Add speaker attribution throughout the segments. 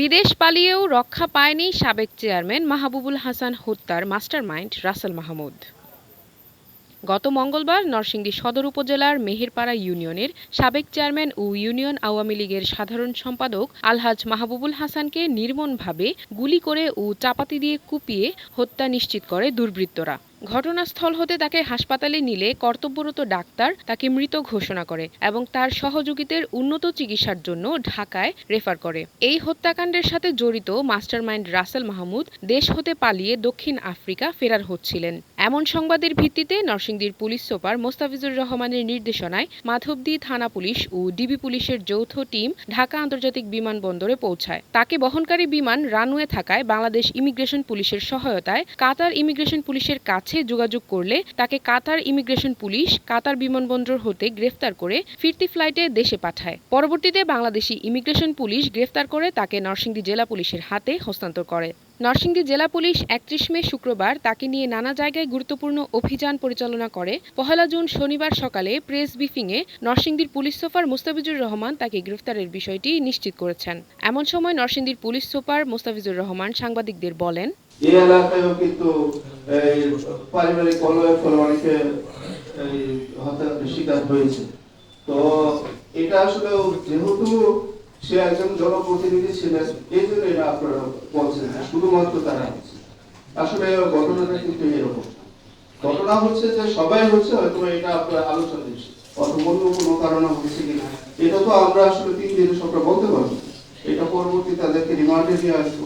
Speaker 1: বিদেশ পালিয়েও রক্ষা পায়নি সাবেক চেয়ারম্যান মাহবুবুল হাসান হত্যার মাস্টারমাইন্ড রাসেল মাহমুদ। গত মঙ্গলবার নরসিংদী সদর উপজেলার মেহেরপাড়া ইউনিয়নের সাবেক চেয়ারম্যান ও ইউনিয়ন আওয়ামী লীগের সাধারণ সম্পাদক আলহাজ মাহবুবুল হাসানকে নির্মমভাবে গুলি করে ও চাপাতি দিয়ে কুপিয়ে হত্যা নিশ্চিত করে দুর্বৃত্তরা। ঘটনাস্থল হতে তাকে হাসপাতালে নিলে কর্তব্যরত ডাক্তার তাকে মৃত ঘোষণা করে এবং তার সহযোগীদের উন্নত চিকিৎসার জন্য ঢাকায় রেফার করে। এই হত্যাকাণ্ডের সাথে জড়িত মাস্টারমাইন্ড রাসেল মাহমুদ দেশ হতে পালিয়ে দক্ষিণ আফ্রিকা ফেরার হচ্ছিলেন। এমন সংবাদের ভিত্তিতে নরসিংদীর পুলিশ সুপার মোস্তাফিজুর রহমানের নির্দেশনায় মাধবদী থানা পুলিশ ও ডিবি পুলিশের যৌথ টিম ঢাকা আন্তর্জাতিক বিমানবন্দরে পৌঁছায়। তাকে বহনকারী বিমান রানওয়ে থাকায় বাংলাদেশ ইমিগ্রেশন পুলিশের সহায়তায় কাতার ইমিগ্রেশন পুলিশের কাছে যোগাযোগ করলে তাকে কাতার ইমিগ্রেশন পুলিশ কাতার বিমানবন্দর হতে গ্রেফতার করে ফিরতি ফ্লাইটে দেশে পাঠায়। পরবর্তীতে বাংলাদেশি ইমিগ্রেশন পুলিশ গ্রেফতার করে তাকে নরসিংদী জেলা পুলিশের হাতে হস্তান্তর করে। নরসিংদী জেলা পুলিশ একত্রিশ মে শুক্রবার তাকে নিয়ে নানা জায়গায় গুরুত্বপূর্ণ অভিযান পরিচালনা করে। পহেলা জুন শনিবার সকালে প্রেস ব্রিফিংয়ে নরসিংদীর পুলিশ সুপার মুস্তাফিজুর রহমান তাকে গ্রেফতারের বিষয়টি নিশ্চিত করেছেন। এমন সময় নরসিংদীর পুলিশ সুপার মুস্তাফিজুর রহমান সাংবাদিকদের বলেন
Speaker 2: তো এটা আসলে যেহেতু সে একজন জনপ্রতিনিধি ছিলেন, এই জন্য এটা আপনারা বলছেন শুধুমাত্র তারা। আসলে ঘটনাটা কিন্তু এরকম। ঘটনা হচ্ছে যে সবাই হচ্ছে হয়তো এটা আপনার আলোচনা অত অন্য কোনো কারণে কিনা, এটা তো আমরা আসলে তিন দিনে সবটা বলতে পারব। এটা পরবর্তী তাদেরকে রিমান্ডে নিয়ে আসব।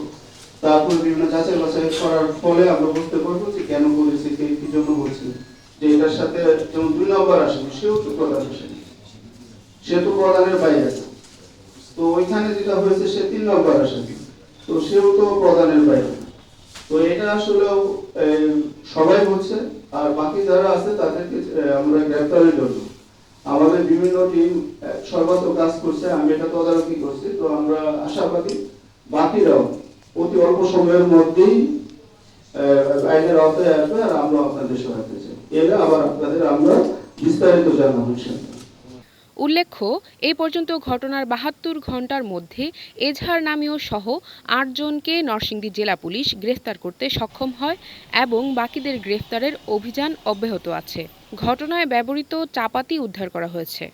Speaker 2: তারপরে বিভিন্ন যাচাই বাছাই করার ফলে আমরা বুঝতে পারব যে কেন করেছে কে কি জন্য বলছে, যে এটার সাথে যেমন দুই নম্বর আসেনি, সেও তো প্রধান আসেনি। সে তো প্রধানের বাইরে আছে। তো ওইখানে যেটা হয়েছে সে তিন নম্বর আসেনি। তো সেও তো প্রধানের বাইরে। তো এটা আসলেও সবাই হচ্ছে আর বাকি যারা আছে তাদেরকে আমরা গ্রেফতারের জন্য। আমাদের বিভিন্ন টিম সর্বাত্মক কাজ করছে, আমি এটা তদারকি করছি, তো আমরা আশাবাদী বাকিরাও অতি অল্প সময়ের মধ্যেই আইনের আওতায় আসবে, আর আমরা আপনাদের সহায়তা চাই। এলে আবার আপনাদের আমরা বিস্তারিত জানাব, ইনশাআল্লাহ।
Speaker 1: উল্লেখ্য, এ পর্যন্ত ঘটনার বাহাত্তর ঘণ্টার মধ্যে এজহার নামীয় সহ আটজনকে নরসিংদী জেলা পুলিশ গ্রেফতার করতে সক্ষম হয় এবং বাকিদের গ্রেফতারের অভিযান অব্যাহত আছে। ঘটনায় ব্যবহৃত চাপাতি উদ্ধার করা হয়েছে।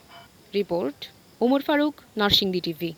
Speaker 1: Report, Umar Faruk, Narsingdi TV.